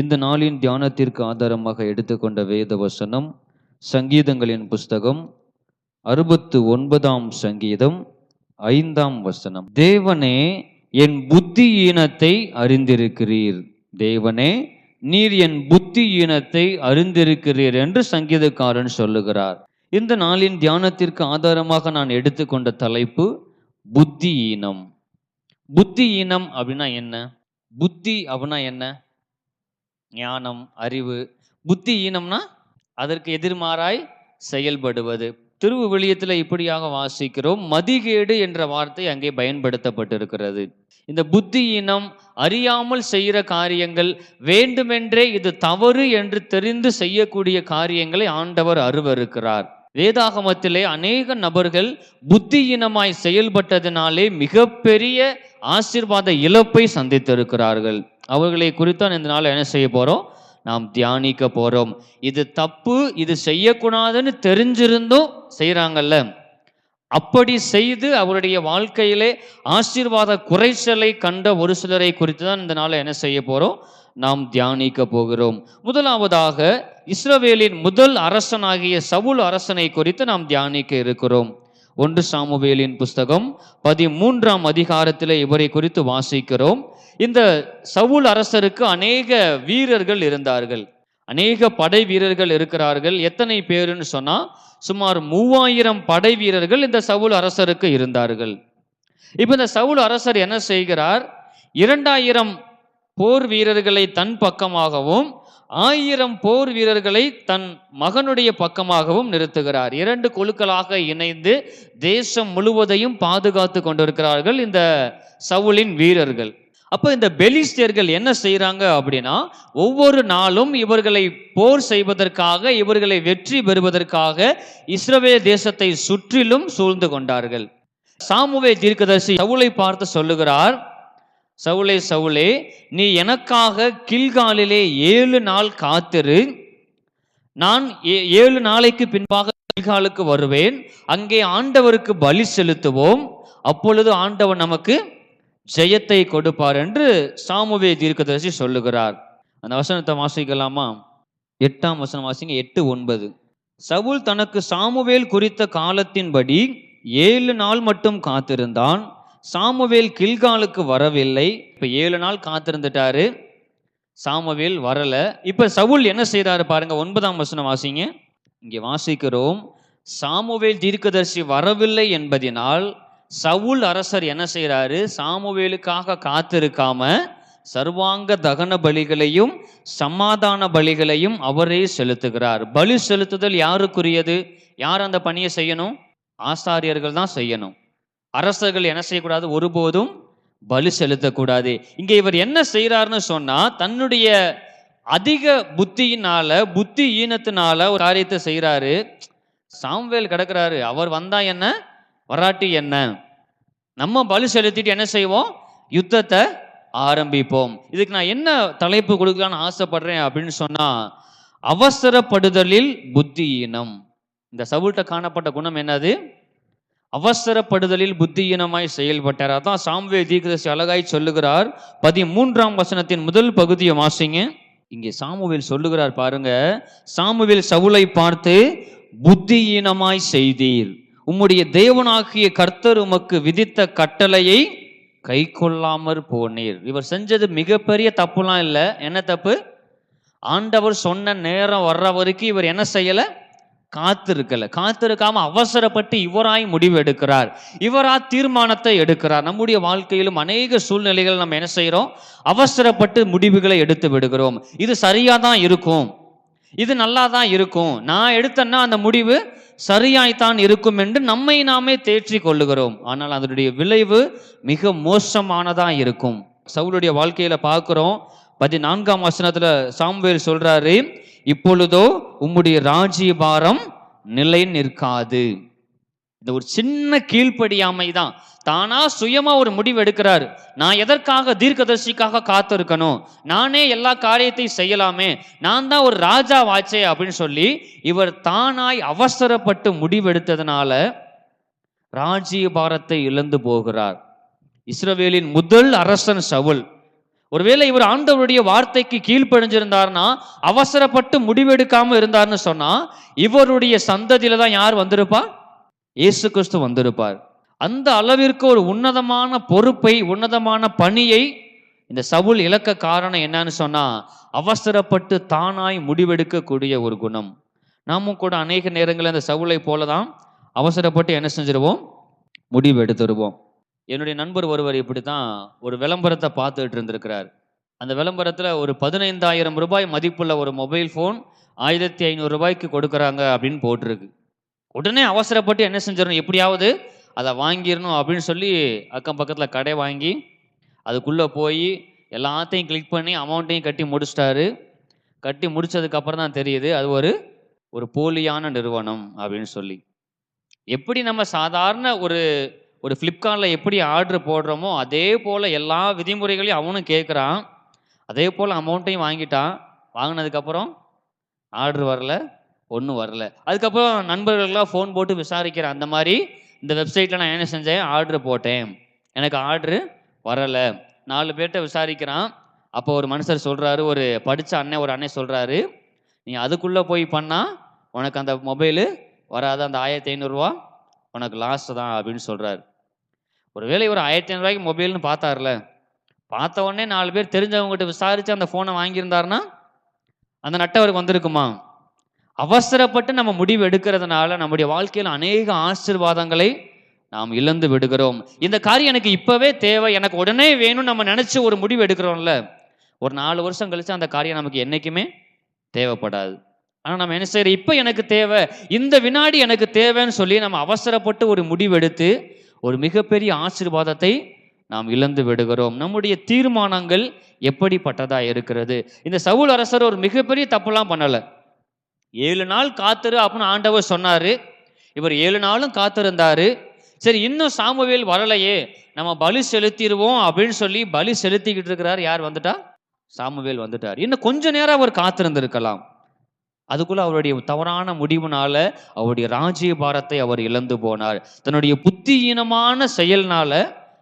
இந்த நாளின் தியானத்திற்கு ஆதாரமாக எடுத்துக்கொண்ட வேத வசனம் சங்கீதங்களின் புஸ்தகம் அறுபத்து ஒன்பதாம் சங்கீதம் ஐந்தாம் வசனம். தேவனே என் புத்தியீனத்தை அறிந்திருக்கிறீர். தேவனே நீர் என் புத்தி ஈனத்தை அறிந்திருக்கிறீர் என்று சங்கீதக்காரன் சொல்லுகிறார். இந்த நாளின் தியானத்திற்கு ஆதாரமாக நான் எடுத்துக்கொண்ட தலைப்பு புத்தியீனம். புத்தியீனம் அப்படின்னா என்ன? புத்தி அப்படின்னா என்ன? ஞானம் அறிவு புத்தி ஈனம்னா அதற்கு எதிர்மாறாய் செயல்படுவது. திருவு வெளியத்தில் இப்படியாக வாசிக்கிறோம் மதிகேடு என்ற வார்த்தை அங்கே பயன்படுத்தப்பட்டிருக்கிறது. இந்த புத்தி இனம் அறியாமல் செய்கிற காரியங்கள் வேண்டுமென்றே இது தவறு என்று தெரிந்து செய்யக்கூடிய காரியங்களை ஆண்டவர் அருவருக்கிறார். வேதாகமத்திலே அநேக நபர்கள் புத்தியீனமாய் செயல்பட்டதினாலே மிகப்பெரிய ஆசீர்வாத இழப்பை சந்தித்திருக்கிறார்கள். அவர்களை குறித்தான் இந்த நாள் என்ன செய்ய போகிறோம் நாம் தியானிக்க போகிறோம் இது தப்பு இது செய்யக்கூடாதுன்னு தெரிஞ்சிருந்தும் செய்கிறாங்கல்ல அப்படி செய்து அவருடைய வாழ்க்கையிலே ஆசீர்வாத குறைச்சலை கண்ட ஒரு சிலரை குறித்து தான் இந்த நாளை என்ன செய்ய போகிறோம் நாம் தியானிக்க போகிறோம். முதலாவதாக இஸ்ரவேலின் முதல் அரசனாகிய சவுல் அரசனை குறித்து நாம் தியானிக்க இருக்கிறோம். ஒன்று சாமுவேலின் புஸ்தகம் பதிமூன்றாம் அதிகாரத்தில் இவரை குறித்து வாசிக்கிறோம். இந்த சவுல் அரசருக்கு அநேக வீரர்கள் இருந்தார்கள். அநேக படை வீரர்கள் இருக்கிறார்கள். எத்தனை பேருன்னு சொன்னா சுமார் மூவாயிரம் படை வீரர்கள் இந்த சவுல் அரசருக்கு இருந்தார்கள். இப்போ இந்த சவுல் அரசர் என்ன செய்கிறார்? இரண்டாயிரம் போர் வீரர்களை தன் பக்கமாகவும் ஆயிரம் போர் வீரர்களை தன் மகனுடைய பக்கமாகவும் நிறுத்துகிறார். இரண்டு குழுக்களாக இணைந்து தேசம் முழுவதையும் பாதுகாத்து கொண்டிருக்கிறார்கள் இந்த சவுலின் வீரர்கள். அப்போ இந்த பெலிஸ்தியர்கள் என்ன செய்கிறாங்க அப்படின்னா ஒவ்வொரு நாளும் இவர்களை போர் செய்வதற்காக இவர்களை வெற்றி பெறுவதற்காக இஸ்ரவேல் தேசத்தை சுற்றிலும் சூழ்ந்து கொண்டார்கள். சாமுவே தீர்க்கதரிசி சவுலை பார்த்து சொல்லுகிறார் சவுளே சவுளே நீ எனக்காக கில்காலிலே ஏழு நாள் காத்திரு. நான் ஏ- ஏழு நாளைக்கு பின்பாக கில்காலுக்கு வருவேன். அங்கே ஆண்டவருக்கு பலி செலுத்துவோம். அப்பொழுது ஆண்டவர் நமக்கு ஜெயத்தை கொடுப்பார் என்று சாமுவே தீர்க்கதரிசி சொல்லுகிறார். அந்த வசனத்தை வாசிக்கலாமா? எட்டாம் வசனம் வாசிங்க எட்டு ஒன்பது. சவுல் தனக்கு சாமுவேல் குறித்த காலத்தின்படி ஏழு நாள் மட்டும் காத்திருந்தான். சாமுவேல் கில்காலுக்கு வரவில்லை. இப்போ ஏழு நாள் காத்திருந்துட்டாரு. சாமுவேல் வரல. இப்போ சவுல் என்ன செய்கிறாரு பாருங்க ஒன்பதாம் வசனம் வாசிங்க. இங்கே வாசிக்கிறோம். சாமுவேல் தீர்க்கதர்சி வரவில்லை என்பதினால் சவுல் அரசர் என்ன செய்கிறாரு சாமுவேலுக்காக காத்திருக்காம சர்வாங்க தகன பலிகளையும் சமாதான பலிகளையும் அவரே செலுத்துகிறார். பலி செலுத்துதல் யாருக்குரியது? யார் அந்த பணியை செய்யணும்? ஆசாரியர்கள் தான் செய்யணும். அரசர்கள் என்ன செய்யக்கூடாது? ஒருபோதும் பலி செலுத்தக்கூடாது. இங்கே இவர் என்ன செய்கிறாருன்னு சொன்னா தன்னுடைய அதிக புத்தியினால புத்தி ஈனத்தினால ஒரு காரியத்தை செய்கிறாரு சாம்வேல் கிடக்கிறாரு. அவர் வந்தா என்ன? வராட்டி என்ன? நம்ம பலி செலுத்திட்டு என்ன செய்வோம்? யுத்தத்தை ஆரம்பிப்போம். இதுக்கு நான் என்ன தலைப்பு கொடுக்கலான்னு ஆசைப்படுறேன் அப்படின்னு சொன்னா அவசரப்படுதலில் புத்தி ஈனம். இந்த சவுல்கிட்ட காணப்பட்ட குணம் என்னது? அவசரப்படுதலில் புத்தியீனமாய் செயல்பட்டார். அதான் சாம்வே தீர்க்கதர்சி அழகாய் சொல்லுகிறார். பதிமூன்றாம் வசனத்தின் முதல் பகுதியை வாசிங்க. இங்கே சாமுவேல் சொல்லுகிறார் பாருங்க. சாமுவேல் சவுலை பார்த்து புத்தியீனமாய் செய்தீர். உம்முடைய தேவனாகிய கர்த்தர் உமக்கு விதித்த கட்டளையை கை கொள்ளாமற் போனீர். இவர் செஞ்சது மிகப்பெரிய தப்புலாம் இல்லை. என்ன தப்பு? ஆண்டவர் சொன்ன நேரம் வர்ற வரைக்கும் இவர் என்ன செய்யலை? காத்திருக்கல. காத்திருக்காம அவசரப்பட்டு இவராய் முடிவு எடுக்கிறார் இவரா தீர்மானத்தை எடுக்கிறார். நம்முடைய வாழ்க்கையிலும் அநேக சூழ்நிலைகள் நம்ம என்ன செய்கிறோம் அவசரப்பட்டு முடிவுகளை எடுத்து விடுகிறோம். இது சரியா தான் இருக்கும். இது நல்லா தான் இருக்கும். நான் எடுத்தேன்னா அந்த முடிவு சரியாய்த்தான் இருக்கும் என்று நம்மை நாமே தேற்றி கொள்ளுகிறோம். ஆனால் அதனுடைய விளைவு மிக மோசமானதாக இருக்கும். சவுளுடைய வாழ்க்கையில பார்க்குறோம். பதினான்காம் வசனத்துல சாம்வேல் சொல்றாரு இப்பொழுதோ உம்முடைய ராஜ்யபாரம் நிலை நிற்காது. இந்த ஒரு சின்ன கீழ்ப்படியாமை தான். தானா சுயமா ஒரு முடிவு எடுக்கிறாரு. நான் எதற்காக தீர்க்கதர்சிக்காக காத்திருக்கணும்? நானே எல்லா காரியத்தையும் செய்யலாமே. நான் தான் ஒரு ராஜா வாச்சே அப்படின்னு சொல்லி இவர் தானாய் அவசரப்பட்டு முடிவெடுத்ததுனால ராஜ்யபாரத்தை இழந்து போகிறார். இஸ்ரவேலின் முதல் அரசன் சவுல். ஒருவேளை இவர் ஆண்டவருடைய வார்த்தைக்கு கீழ்ப்படிஞ்சிருந்தார்னா அவசரப்பட்டு முடிவெடுக்காம இருந்தார்னு சொன்னா இவருடைய சந்ததியில தான் யார் வந்திருப்பா? இயேசு கிறிஸ்து வந்திருப்பார். அந்த அளவிற்கு ஒரு உன்னதமான பொறுப்பை உன்னதமான பணியை இந்த சவுல் இழக்க காரணம் என்னன்னு சொன்னா அவசரப்பட்டு தானாய் முடிவெடுக்கக்கூடிய ஒரு குணம். நாமும் கூட அநேக நேரங்களில் அந்த சவுளை போல தான் அவசரப்பட்டு என்ன செஞ்சிருவோம்? முடிவு எடுத்துருவோம் என்னுடைய நண்பர் ஒருவர் இப்படி தான் ஒரு விளம்பரத்தை பார்த்துட்டு இருந்திருக்கிறார். அந்த விளம்பரத்தில் ஒரு பதினைந்தாயிரம் ரூபாய் மதிப்புள்ள ஒரு மொபைல் ஃபோன் ஆயிரத்தி ஐநூறு ரூபாய்க்கு கொடுக்குறாங்க அப்படின்னு போட்டிருக்கு. உடனே அவசரப்பட்டு என்ன செஞ்சிடணும்? எப்படியாவது அதை வாங்கிடணும் அப்படின்னு சொல்லி அக்கம் பக்கத்தில் கடை வாங்கி அதுக்குள்ளே போய் எல்லாத்தையும் கிளிக் பண்ணி அமௌண்ட்டையும் கட்டி முடிச்சிட்டாரு. கட்டி முடிச்சதுக்கப்புறம் தான் தெரியுது அது ஒரு ஒரு போலியான நிறுவனம் அப்படின்னு சொல்லி. எப்படி நம்ம சாதாரண ஒரு ஒரு ஃப்ளிப்கார்ட்டில் எப்படி ஆர்டர் போடுறோமோ அதே போல் எல்லா விதிமுறைகளையும் அவனும் கேட்குறான். அதே போல் அமௌண்ட்டையும் வாங்கிட்டான். வாங்கினதுக்கப்புறம் ஆர்டர் வரல ஒன்றும் வரல. அதுக்கப்புறம் நண்பர்கள்லாம் ஃபோன் போட்டு விசாரிக்கிறேன். அந்த மாதிரி இந்த வெப்சைட்டில் நான் என்ன செஞ்சேன்? ஆர்டர் போட்டேன். எனக்கு ஆர்டரு வரலை. நாலு பேர்கிட்ட விசாரிக்கிறான். அப்போ ஒரு மனுஷர் சொல்கிறாரு ஒரு படித்த அண்ணன் ஒரு அண்ணன் சொல்கிறாரு நீ அதுக்குள்ளே போய் பண்ணால் உனக்கு அந்த மொபைலு வராது. அந்த ஆயிரத்தி ஐநூறுரூவா உனக்கு லாஸ்ட்டு தான் அப்படின்னு சொல்கிறாரு ஒருவேளை ஒரு ஆயிரத்தி ஐநூறுரூவாய்க்கு மொபைல்னு பார்த்தார்ல. பார்த்த உடனே நாலு பேர் தெரிஞ்சவங்ககிட்ட விசாரித்து அந்த ஃபோனை வாங்கியிருந்தாருன்னா அந்த நட்டவருக்கு வந்திருக்குமா? அவசரப்பட்டு நம்ம முடிவு எடுக்கிறதுனால நம்முடைய வாழ்க்கையில் அநேக ஆசீர்வாதங்களை நாம் இழந்து விடுகிறோம். இந்த காரியம் எனக்கு இப்போவே தேவை. எனக்கு உடனே வேணும்னு நம்ம நினச்சி ஒரு முடிவு எடுக்கிறோம்ல. ஒரு நாலு வருஷம் கழிச்சு அந்த காரியம் நமக்கு என்னைக்குமே தேவைப்படாது. ஆனால் நம்ம என்ன செய்யறோம் இப்போ எனக்கு தேவை. இந்த வினாடி எனக்கு தேவைன்னு சொல்லி நம்ம அவசரப்பட்டு ஒரு முடிவெடுத்து ஒரு மிகப்பெரிய ஆசீர்வாதத்தை நாம் இழந்து விடுகிறோம். நம்முடைய தீர்மானங்கள் எப்படிப்பட்டதா இருக்கிறது? இந்த சவுல் அரசர் ஒரு மிகப்பெரிய தப்புலாம் பண்ணலை. ஏழு நாள் காத்துரு அப்படின்னு ஆண்டவர் சொன்னாரு. இவர் ஏழு நாளும் காத்திருந்தாரு. சரி இன்னும் சாமுவேல் வரலையே. நம்ம பலி செலுத்திடுவோம் அப்படின்னு சொல்லி பலி செலுத்திக்கிட்டு இருக்கிறார் யார்? வந்துட்டா? சாமுவேல் வந்துட்டார். இன்னும் கொஞ்ச நேரம் அவர் காத்திருந்திருக்கலாம். அதுக்குள்ள அவருடைய தவறான முடிவுனால அவருடைய ராஜ்யபாரத்தை அவர் இழந்து போனார். தன்னுடைய புத்தியீனமான செயல்னால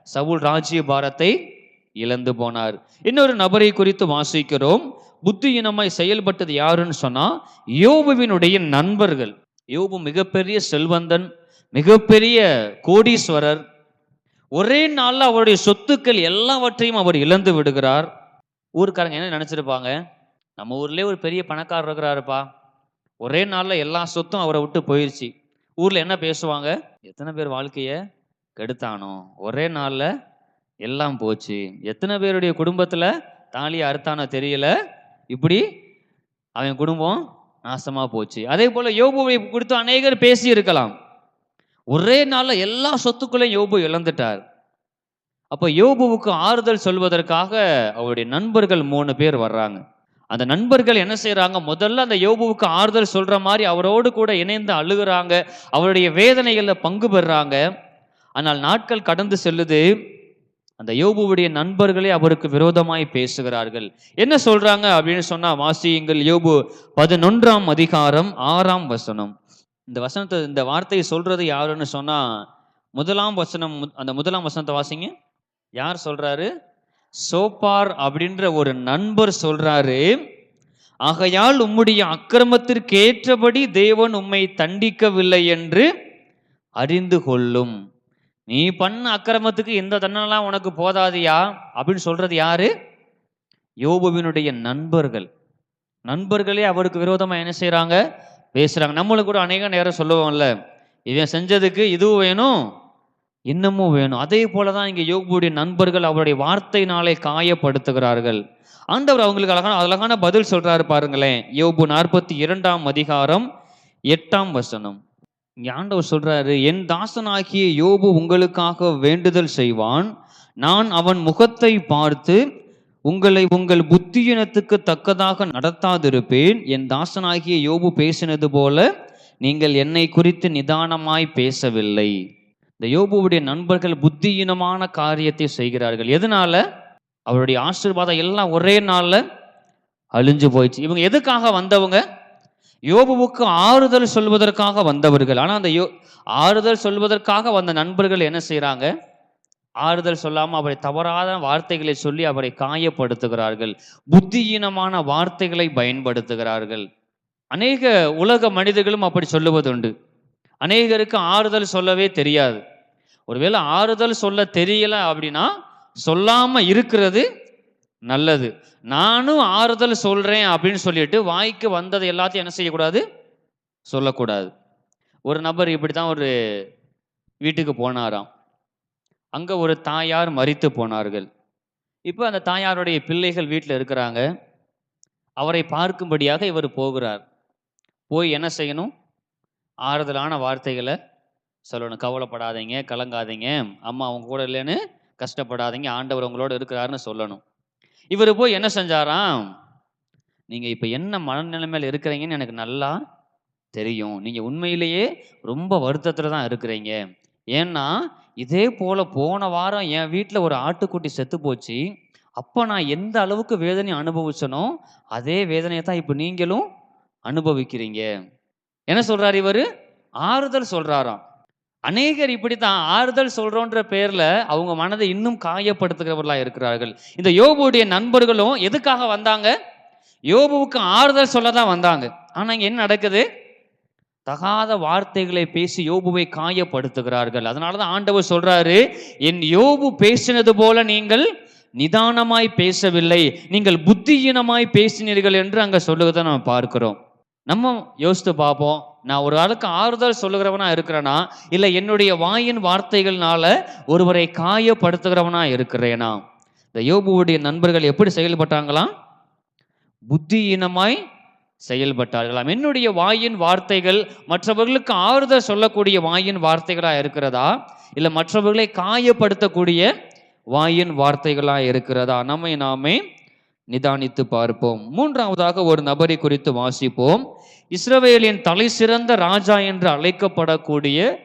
சவுல் ராஜ்யபாரத்தை இழந்து போனார். இன்னொரு நபரை குறித்து வாசிக்கிறோம். புத்தியினமாய் செயல்பட்டது யாருன்னு சொன்னா யோபுவினுடைய நண்பர்கள். யோபு மிகப்பெரிய செல்வந்தன் மிகப்பெரிய கோடீஸ்வரர். ஒரே நாளில் அவருடைய சொத்துக்கள் எல்லாவற்றையும் அவர் இழந்து விடுகிறார். ஊருக்காரங்க என்ன நினைச்சிருப்பாங்க? நம்ம ஊர்லேயே ஒரு பெரிய பணக்காரர் இருக்கிறாருப்பா. ஒரே நாளில் எல்லா சொத்தும் அவரை விட்டு போயிடுச்சு ஊரில் என்ன பேசுவாங்க? எத்தனை பேர் வாழ்க்கையை கெடுத்தானோ. ஒரே நாளில் எல்லாம் போச்சு. எத்தனை பேருடைய குடும்பத்தில் தாலியை அறுத்தானோ தெரியல. இப்படி அவன் குடும்பம் நாசமாக போச்சு. அதே போல் யோபுவை குறித்து அநேகர் பேசி இருக்கலாம். ஒரே நாளில் எல்லா சொத்துக்களையும் யோபு இழந்துட்டார். அப்போ யோபுவுக்கு ஆறுதல் சொல்வதற்காக அவருடைய நண்பர்கள் மூணு பேர் வர்றாங்க. அந்த நண்பர்கள் என்ன செய்கிறாங்க முதல்ல அந்த யோபுவுக்கு ஆறுதல் சொல்ற மாதிரி அவரோடு கூட இணைந்து அழுகிறாங்க. அவருடைய வேதனைகளில் பங்கு பெறாங்க. ஆனால் நாட்கள் கடந்து செல்லுது. அந்த யோபுவுடைய நண்பர்களே அவருக்கு விரோதமாய் பேசுகிறார்கள். என்ன சொல்றாங்க அப்படின்னு சொன்னா வாசியுங்கள். யோபு பதினொன்றாம் அதிகாரம் ஆறாம் வசனம். இந்த வசனத்தை இந்த வார்த்தையை சொல்றது யாருன்னு சொன்னா முதலாம் வசனம் மு- அந்த முதலாம் வசனத்தை வாசிங்க. யார் சொல்றாரு? சோப்பார் அப்படின்ற ஒரு நண்பர் சொல்றாரு. ஆகையால் உம்முடைய அக்கிரமத்திற்கேற்றபடி தேவன் உம்மை தண்டிக்கவில்லை என்று அறிந்து கொள்ளும். நீ பண்ண அக்கிரமத்துக்கு இந்த தண்டனைலாம் உனக்கு போதாதியா? அப்படின்னு சொல்றது யாரு? யோபுவினுடைய நண்பர்கள். நண்பர்களே அவருக்கு விரோதமா என்ன செய்யறாங்க பேசுறாங்க. நம்மளுக்கு கூட அநேக நேரம் சொல்லுவோம்ல. இவன் செஞ்சதுக்கு இதுவும் வேணும் இன்னமும் வேணும். அதே போல தான் இங்கே யோபுடைய நண்பர்கள் அவருடைய வார்த்தையினாலே காயப்படுத்துகிறார்கள். ஆண்டவர் அவங்களுக்கு அழகான அழகான பதில் சொல்றாரு பாருங்களேன். யோபு நாற்பத்தி இரண்டாம் அதிகாரம் எட்டாம் வசனம். ஆண்டவர் சொல்றாரு என் தாசனாகிய யோபு உங்களுக்காக வேண்டுதல் செய்வான். நான் அவன் முகத்தை பார்த்து உங்களை உங்கள் புத்தியினத்துக்கு தக்கதாக நடத்தாதிருப்பேன். என் தாசனாகிய யோபு பேசினது போல நீங்கள் என்னை குறித்து நிதானமாய் பேசவில்லை. இந்த யோபுவுடைய நண்பர்கள் புத்தியீனமான காரியத்தை செய்கிறார்கள். எதனால? அவருடைய ஆசீர்வாதம் எல்லாம் ஒரே நாளில் அழிஞ்சு போயிடுச்சு. இவங்க எதுக்காக வந்தவங்க? யோபுவுக்கு ஆறுதல் சொல்வதற்காக வந்தவர்கள். ஆனால் அந்த யோ ஆறுதல் சொல்வதற்காக வந்த நண்பர்கள் என்ன செய்கிறாங்க ஆறுதல் சொல்லாமல் அவரை தவறாத வார்த்தைகளை சொல்லி அவரை காயப்படுத்துகிறார்கள். புத்தியீனமான வார்த்தைகளை பயன்படுத்துகிறார்கள். அநேக உலக மனிதர்களும் அப்படி சொல்லுவதுண்டு. அநேகருக்கு ஆறுதல் சொல்லவே தெரியாது. ஒருவேளை ஆறுதல் சொல்ல தெரியல அப்படின்னா சொல்லாம இருக்கிறது நல்லது. நானும் ஆறுதல் சொல்றேன் அப்படின்னு சொல்லிட்டு வாய்க்கு வந்தது எல்லாத்தையும் என்ன செய்யக்கூடாது? சொல்லக்கூடாது. ஒரு நபர் இப்படி தான் ஒரு வீட்டுக்கு போனாராம். அங்கே ஒரு தாயார் மறித்து போனார்கள். இப்போ அந்த தாயாருடைய பிள்ளைகள் வீட்டில் இருக்கிறாங்க. அவரை பார்க்கும்படியாக இவர் போகிறார். போய் என்ன செய்யணும்? ஆறுதலான வார்த்தைகளை சொல்லணும். கவலைப்படாதீங்க கலங்காதீங்க. அம்மா அவங்க கூட இல்லைன்னு கஷ்டப்படாதீங்க. ஆண்டவர் உங்களோட இருக்கிறாருன்னு சொல்லணும். இவர் போய் என்ன செஞ்சாராம்? நீங்கள் இப்போ என்ன மனநிலைமையில் இருக்கிறீங்கன்னு எனக்கு நல்லா தெரியும். நீங்கள் உண்மையிலேயே ரொம்ப வருத்தத்தில் தான் இருக்கிறீங்க. ஏன்னா இதே போல் போன வாரம் என் வீட்டில் ஒரு ஆட்டுக்குட்டி செத்து போச்சு. அப்போ நான் எந்த அளவுக்கு வேதனை அனுபவிச்சனோ அதே வேதனையை தான் இப்போ நீங்களும் அனுபவிக்கிறீங்க. என்ன சொல்றாரு இவர்? ஆறுதல் சொல்றாராம். அநேகர் இப்படித்தான் ஆறுதல் சொல்றோன்ற பேர்ல அவங்க மனதை இன்னும் காயப்படுத்துகிறவர்களா இருக்கிறார்கள். இந்த யோபுடைய நண்பர்களும் எதுக்காக வந்தாங்க? யோபுவுக்கு ஆறுதல் சொல்ல தான் வந்தாங்க. ஆனா இங்க என்ன நடக்குது? தகாத வார்த்தைகளை பேசி யோபுவை காயப்படுத்துகிறார்கள். அதனாலதான் ஆண்டவர் சொல்றாரு என் யோபு பேசினது போல நீங்கள் நிதானமாய் பேசவில்லை. நீங்கள் புத்தியீனமாய் பேசினீர்கள் என்று அங்க சொல்லுவதை நம்ம பார்க்கிறோம். நம்ம யோசித்து பார்ப்போம் நான் ஒரு ஆளுக்கு ஆறுதல் சொல்லுகிறவனா இருக்கிறேனா? இல்லை என்னுடைய வாயின் வார்த்தைகள்னால ஒருவரை காயப்படுத்துகிறவனா இருக்கிறேனா? இந்த யோபுவுடைய நண்பர்கள் எப்படி செயல்பட்டாங்களாம் புத்தியினமாய் செயல்பட்டார்களாம் என்னுடைய வாயின் வார்த்தைகள் மற்றவர்களுக்கு ஆறுதல் சொல்லக்கூடிய வாயின் வார்த்தைகளா இருக்கிறதா? இல்லை மற்றவர்களை காயப்படுத்தக்கூடிய வாயின் வார்த்தைகளா இருக்கிறதா? நம்மை நாமே நிதானித்து பார்ப்போம். மூன்றாவதாக ஒரு நபரை குறித்து வாசிப்போம். இஸ்ரவேலின் தலை சிறந்த ராஜா என்று அழைக்கப்படக்கூடிய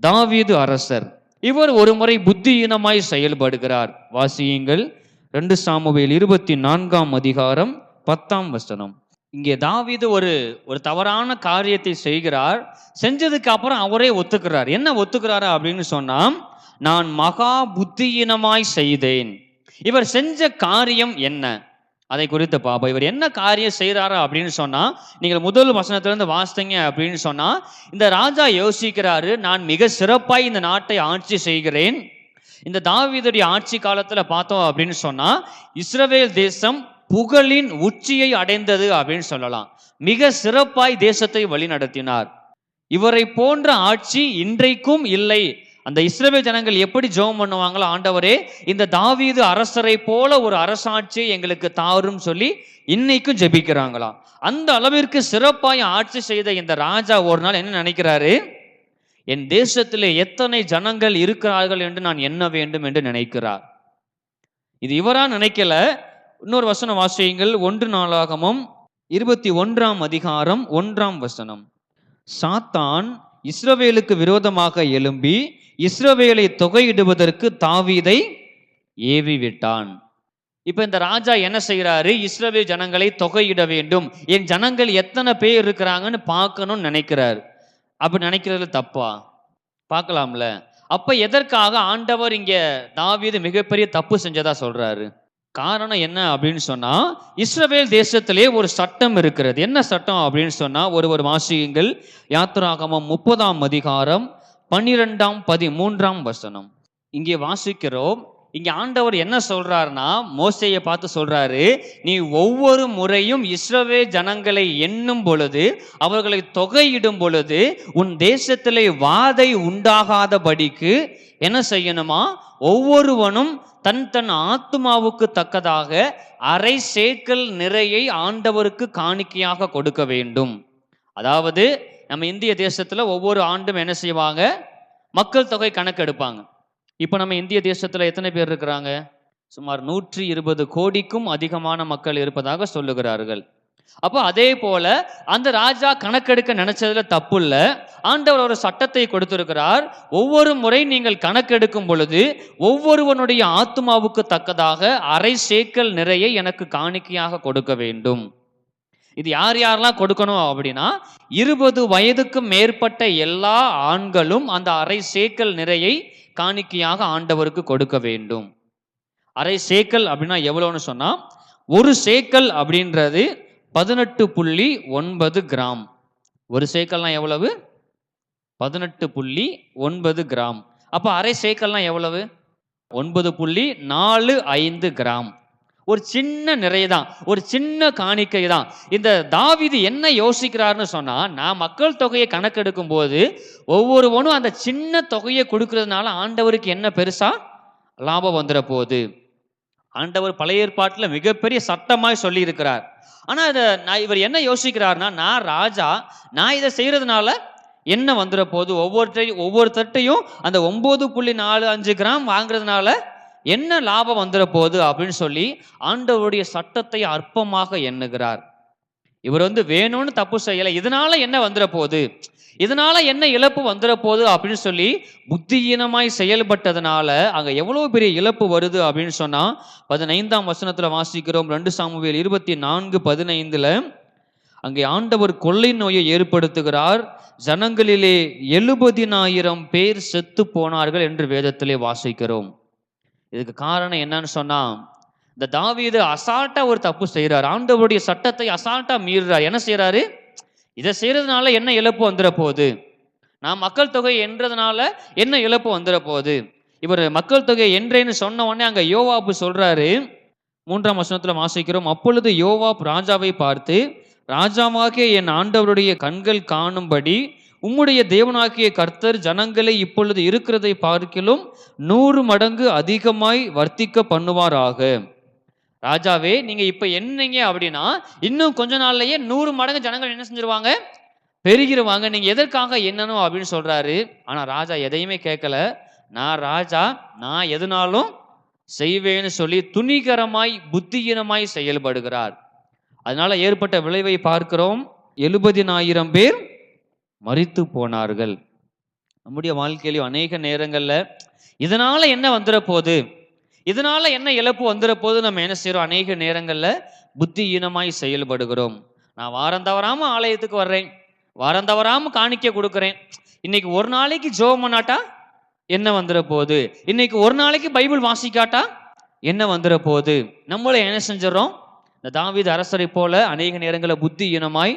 தாவீது அரசர். இவர் ஒருமுறை புத்தியீனமாய் செயல்படுகிறார். வாசியுங்கள். ரெண்டு சாமுவேல் இருபத்தி நான்காம் அதிகாரம் பத்தாம் வசனம். இங்கே தாவீது ஒரு ஒரு தவறான காரியத்தை செய்கிறார். செஞ்சதுக்கு அப்புறம் அவரே ஒத்துக்கிறார். என்ன ஒத்துக்கிறாரா அப்படின்னு சொன்னா நான் மகா புத்தியீனமாய் செய்தேன். இவர் செஞ்ச காரியம் என்ன? அதை குறித்து பார்ப்போம் இவர் என்ன காரியம் செய்கிறாரா அப்படின்னு சொன்னால் நீங்கள் முதல் வசனத்திலிருந்து வாசித்தீங்க அப்படின்னு சொன்னால் இந்த ராஜா யோசிக்கிறாரு நான் மிக சிறப்பாய் இந்த நாட்டை ஆட்சி செய்கிறேன். இந்த தாவீதுடைய ஆட்சி காலத்தில் பார்த்தோம் அப்படின்னு சொன்னால் இஸ்ரவேல் தேசம் புகழின் உச்சியை அடைந்தது அப்படின்னு சொல்லலாம். மிக சிறப்பாய் தேசத்தை வழிநடத்தினார். இவரை போன்ற ஆட்சி இன்றைக்கும் இல்லை. அந்த இஸ்ரேல் ஜனங்கள் எப்படி ஜெபம் பண்ணுவாங்களோ ஆண்டவரே இந்த தாவீது அரசரை போல ஒரு அரசாட்சியை எங்களுக்கு தாரும் சொல்லி இன்னைக்கும் ஜெபிக்கிறாங்களாம். அந்த அளவிற்கு சிறப்பாய் ஆட்சி செய்த இந்த ராஜா ஒரு நாள் என்ன நினைக்கிறாரு? என் தேசத்திலே எத்தனை ஜனங்கள் இருக்கிறார்கள் என்று நான் எண்ண வேண்டும் என்று நினைக்கிறார். இது இவரா நினைக்கல. இன்னொரு வசனம் வாசியுங்கள். ஒன்று நாளாகமும் இருபத்தி ஒன்றாம் அதிகாரம் ஒன்றாம் வசனம். சாத்தான் இஸ்ரவேலுக்கு விரோதமாக எழும்பி இஸ்ரவேலை தொகையிடுவதற்கு தாவீதை ஏவி விட்டான் இப்ப இந்த ராஜா என்ன செய்யறாரு இஸ்ரவேல் ஜனங்களை தொகையிட வேண்டும். என் ஜனங்கள் எத்தனை பேர் இருக்கிறாங்கன்னு பார்க்கணும்னு நினைக்கிறார். அப்படி நினைக்கிறது தப்பா? பார்க்கலாம்ல. அப்ப எதற்காக ஆண்டவர் இங்க தாவீது மிகப்பெரிய தப்பு செஞ்சதா சொல்றாரு? காரணம் என்ன அப்படின்னு சொன்னா இஸ்ரவேல் தேசத்திலே ஒரு சட்டம் இருக்கிறது. என்ன சட்டம் அப்படின்னு சொன்னா ஒரு வாசியுங்கள் யாத்ராகமம் முப்பதாம் அதிகாரம் பன்னிரெண்டாம் பதிமூன்றாம் வசனம். இங்கே வாசிக்கிறோம். இங்க ஆண்டவர் என்ன சொல்றாருன்னா மோசையை பார்த்து சொல்றாரு நீ ஒவ்வொரு முறையும் இஸ்ரவே ஜனங்களை எண்ணும் பொழுது அவர்களை தொகையிடும் பொழுது உன் தேசத்திலே வாதை உண்டாகாதபடிக்கு என்ன செய்யணுமா? ஒவ்வொருவனும் தன் தன் ஆத்மாவுக்கு தக்கதாக அரை சேக்கல் நிறையை ஆண்டவருக்கு காணிக்கையாக கொடுக்க வேண்டும். அதாவது நம்ம இந்திய தேசத்துல ஒவ்வொரு ஆண்டும் என்ன செய்வாங்க? மக்கள் தொகை கணக்கு எடுப்பாங்க இப்போ நம்ம இந்திய தேசத்தில் எத்தனை பேர் இருக்கிறாங்க? சுமார் நூற்றி இருபது கோடிக்கும் அதிகமான மக்கள் இருப்பதாக சொல்லுகிறார்கள். அப்போ அதே போல அந்த ராஜா கணக்கெடுக்க நினைச்சதுல தப்பு இல்லை. ஆண்டவர் ஒரு சட்டத்தை கொடுத்திருக்கிறார். ஒவ்வொரு முறை நீங்கள் கணக்கெடுக்கும் பொழுது ஒவ்வொருவனுடைய ஆத்மாவுக்கு தக்கதாக அரை சேக்கல் நிறைய எனக்கு காணிக்கையாக கொடுக்க வேண்டும். இது யார் யாரெல்லாம் கொடுக்கணும் அப்படின்னா இருபது வயதுக்கு மேற்பட்ட எல்லா ஆண்களும் அந்த அரை சேக்கல் நிறையை காணிக்கையாக ஆண்டவருக்கு கொடுக்க வேண்டும். அரை சேக்கல் அப்படின்னா எவ்வளோன்னு சொன்னால் ஒரு சேக்கல் அப்படின்றது பதினெட்டு புள்ளி ஒன்பது கிராம். ஒரு சேக்கல்னா எவ்வளவு? பதினெட்டு புள்ளி ஒன்பது கிராம். அப்போ அரை சேக்கல்னா எவ்வளவு? ஒன்பது புள்ளி நாலு ஐந்து கிராம். ஒரு சின்ன நிறைய தான் ஒரு சின்ன காணிக்கை தான் இந்த தாவிது என்ன யோசிக்கிறாருன்னு சொன்னா நான் மக்கள் தொகையை கணக்கெடுக்கும் போது ஒவ்வொருவனும் அந்த சின்ன தொகையை கொடுக்கறதுனால ஆண்டவருக்கு என்ன பெருசா? லாபம் வந்துட போகுது ஆண்டவர் பழைய ஏற்பாட்டில் மிகப்பெரிய சட்டமாய் சொல்லி இருக்கிறார் ஆனா இதை நான் இவர் என்ன யோசிக்கிறாருன்னா நான் ராஜா நான் இதை செய்யறதுனால என்ன வந்துட போகுது ஒவ்வொருத்தையும் ஒவ்வொருத்தட்டையும் அந்த ஒன்பது புள்ளி நாலு அஞ்சு கிராம் வாங்குறதுனால என்ன லாபம் வந்துட போகுது அப்படின்னு சொல்லி ஆண்டவருடைய சட்டத்தை அற்பமாக எண்ணுகிறார். இவர் வந்து வேணும்னு தப்பு செய்யலை இதனால என்ன வந்துட போகுது? இதனால என்ன இழப்பு வந்துட போகுது அப்படின்னு சொல்லி புத்தியீனமாய் செயல்பட்டதுனால அங்க எவ்வளவு பெரிய இழப்பு வருது அப்படின்னு சொன்னா பதினைந்தாம் வசனத்துல வாசிக்கிறோம் ரெண்டு சாமுவேல் இருபத்தி நான்கு பதினைந்துல அங்கே ஆண்டவர் கொள்ளை நோயை ஏற்படுத்துகிறார் ஜனங்களிலே எழுபதினாயிரம் பேர் செத்து போனார்கள் என்று வேதத்திலே வாசிக்கிறோம். இதுக்கு காரணம் என்னன்னு சொன்னா இந்த தாவீது அசால்ட்டா ஒரு தப்பு செய்கிறார் ஆண்டவருடைய சட்டத்தை அசால்ட்டா மீறுறார். என்ன செய்கிறாரு இதை செய்யறதுனால என்ன இழப்பு வந்துட போகுது? நான் மக்கள் தொகை என்றதுனால என்ன இழப்பு வந்துட போகுது? இவர் மக்கள் தொகை என்றேன்னு சொன்ன உடனே அங்கே யோவாப்பு சொல்றாரு. மூன்றாம் வசனத்தில் வாசிக்கிறோம். அப்பொழுது யோவாப் ராஜாவை பார்த்து ராஜாவாகிய என் ஆண்டவருடைய கண்கள் காணும்படி உம்முடைய தேவனாகிய கர்த்தர் ஜனங்களை இப்பொழுது இருக்கிறதை பார்க்கிலும் நூறு மடங்கு அதிகமாய் வர்த்திக்க பண்ணுவாராக. ராஜாவே நீங்க இப்ப என்னங்க அப்படின்னா இன்னும் கொஞ்ச நாள்லயே நூறு மடங்கு ஜனங்கள் என்ன செஞ்சிருவாங்க? பெருகிருவாங்க. நீங்க எதற்காக என்னனோ அப்படின்னு சொல்றாரு. ஆனா ராஜா எதையுமே கேட்கல. நான் ராஜா நான் எதுனாலும் செய்வேன்னு சொல்லி துணிகரமாய் புத்தியீனமாய் செயல்படுகிறார். அதனால ஏற்பட்ட விளைவை பார்க்கிறோம். எழுபதினாயிரம் பேர் மறித்து போனார்கள். நம்முடைய வாழ்க்கையிலையும் அநேக நேரங்களில் இதனால என்ன வந்துட போகுது இதனால என்ன இழப்பு வந்துட போது நம்ம என்ன செய்கிறோம் அநேக நேரங்கள்ல புத்தியீனமாய் செயல்படுகிறோம். நான் வாரம் தவறாமல் ஆலயத்துக்கு வர்றேன். வாரம் தவறாமல் காணிக்க கொடுக்குறேன். இன்னைக்கு ஒரு நாளைக்கு ஜோம் பண்ணாட்டா என்ன வந்துட போகுது இன்னைக்கு ஒரு நாளைக்கு பைபிள் வாசிக்காட்டா என்ன வந்துட போகுது நம்மள என்ன செஞ்சிடறோம்? இந்த தாவீது அரசரை போல அநேக நேரங்களில் புத்தி இனமாய்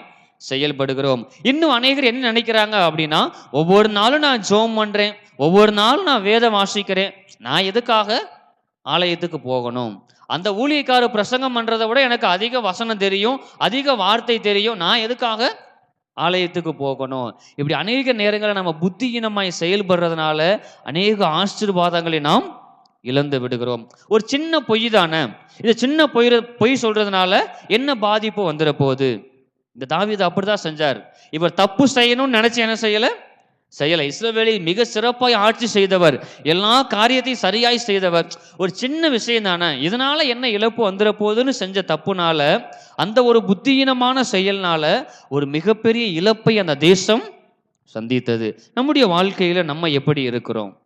செயல்படுகிறோம். இன்னும் அநேகர் என்ன நினைக்கிறாங்க அப்படின்னா ஒவ்வொரு நாளும் நான் ஜோம் பண்றேன் ஒவ்வொரு நாளும் நான் வேதம் வாசிக்கிறேன் நான் எதுக்காக ஆலயத்துக்கு போகணும்? அந்த ஊழியக்காரர் பிரசங்கம் பண்றதை விட எனக்கு அதிக வசனம் தெரியும் அதிக வார்த்தை தெரியும் நான் எதுக்காக ஆலயத்துக்கு போகணும்? இப்படி அநேக நேரங்களில் நம்ம புத்தியினமாய் செயல்படுறதுனால அநேக ஆசீர்வாதங்களை நாம் இழந்து விடுகிறோம். ஒரு சின்ன பொய் தானே? இது சின்ன பொய் பொய் சொல்றதுனால என்ன பாதிப்பு வந்துட போகுது இந்த தாவிது அப்படிதான் செஞ்சார். இவர் தப்பு செய்யணும்னு நினைச்சு என்ன செய்யல? செய்யல. இஸ்ரவேலை மிக சிறப்பாய் ஆட்சி செய்தவர். எல்லா காரியத்தையும் சரியாய் செய்தவர். ஒரு சின்ன விஷயம் தானே. இதனால என்ன இழப்பு வந்துட போகுதுன்னு செஞ்ச தப்புனால அந்த ஒரு புத்தியீனமான செயல்னால ஒரு மிகப்பெரிய இழப்பை அந்த தேசம் சந்தித்தது. நம்முடைய வாழ்க்கையில நம்ம எப்படி இருக்கிறோம்?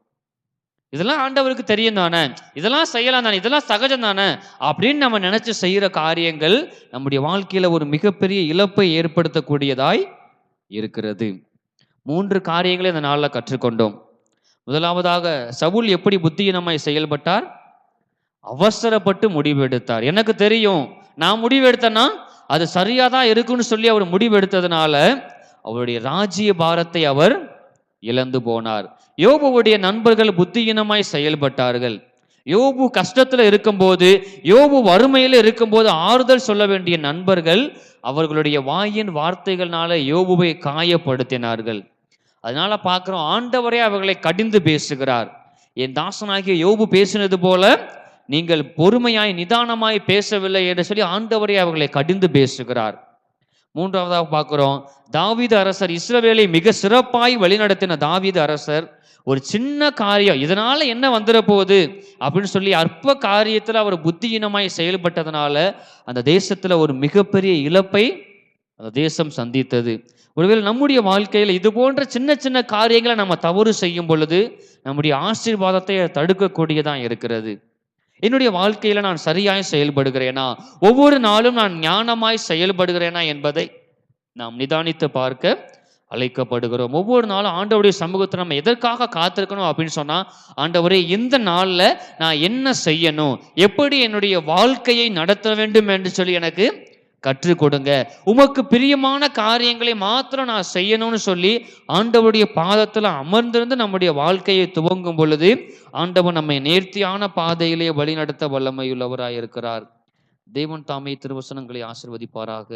இதெல்லாம் ஆண்டவருக்கு தெரியும் தானே. இதெல்லாம் செய்யலாம் தானே. இதெல்லாம் சகஜம் தானே. அப்படின்னு நம்ம நினைச்சு செய்யற காரியங்கள் நம்முடைய வாழ்க்கையில ஒரு மிகப்பெரிய இழப்பை ஏற்படுத்தக்கூடியதாய் இருக்கிறது. மூன்று காரியங்களை இந்த நாளில் கற்றுக்கொண்டோம். முதலாவதாக சவுல் எப்படி புத்தியினமாய் செயல்பட்டார்? அவசரப்பட்டு முடிவெடுத்தார். எனக்கு தெரியும் நான் முடிவெடுத்தேன்னா அது சரியாக தான் இருக்குன்னு சொல்லி அவர் முடிவெடுத்ததுனால அவருடைய ராஜ்ய பாரத்தை அவர் இழந்து போனார். யோபுவுடைய நண்பர்கள் புத்தியினமாய் செயல்பட்டார்கள். யோபு கஷ்டத்துல இருக்கும்போது யோபு வறுமையில இருக்கும்போது ஆறுதல் சொல்ல வேண்டிய நண்பர்கள் அவர்களுடைய வாயின் வார்த்தைகள்னால யோபுவை காயப்படுத்தினார்கள். அதனால பார்க்கிறோம் ஆண்டவரே அவர்களை கடிந்து பேசுகிறார். என் தாசனாகிய யோபு பேசினது போல நீங்கள் பொறுமையாய் நிதானமாய் பேசவில்லை என்று சொல்லி ஆண்டவரே அவர்களை கடிந்து பேசுகிறார். மூன்றாவதாக பார்க்குறோம். தாவீது அரசர் இஸ்ரவேலை மிக சிறப்பாய் வழிநடத்தின தாவீது அரசர் ஒரு சின்ன காரியம். இதனால என்ன வந்துட போகுது அப்படின்னு சொல்லி அற்ப காரியத்தில் அவர் புத்தியீனமாய் செயல்பட்டதுனால அந்த தேசத்தில் ஒரு மிகப்பெரிய இழப்பை அந்த தேசம் சந்தித்தது. ஒருவேளை நம்முடைய வாழ்க்கையில் இது போன்ற சின்ன சின்ன காரியங்களை நம்ம தவறு செய்யும் பொழுது நம்முடைய ஆசீர்வாதத்தை தடுக்கக்கூடியதான் இருக்கிறது. என்னுடைய வாழ்க்கையில நான் சரியாய் செயல்படுகிறேனா? ஒவ்வொரு நாளும் நான் ஞானமாய் செயல்படுகிறேனா என்பதை நாம் நிதானித்து பார்க்க அழைக்கப்படுகிறோம். ஒவ்வொரு நாளும் ஆண்டவருடைய சமூகத்தை நம்ம எதற்காக காத்திருக்கணும் அப்படின்னு சொன்னா ஆண்டவரே இந்த நாள்ல நான் என்ன செய்யணும்? எப்படி என்னுடைய வாழ்க்கையை நடத்த வேண்டும் என்று சொல்லி எனக்கு கற்றுக் கொடுங்க. உமக்கு பிரியமான காரியங்களை மாத்திரம் நான் செய்யணும்னு சொல்லி ஆண்டவருடைய பாதத்துல அமர்ந்திருந்து நம்முடைய வாழ்க்கையை துவங்கும் பொழுது ஆண்டவர் நம்மை நேர்த்தியான பாதையிலே வழிநடத்த வல்லமையுள்ளவராய் இருக்கிறார் தேவன் தாமே திருவசனங்களை ஆசிர்வதிப்பாராக.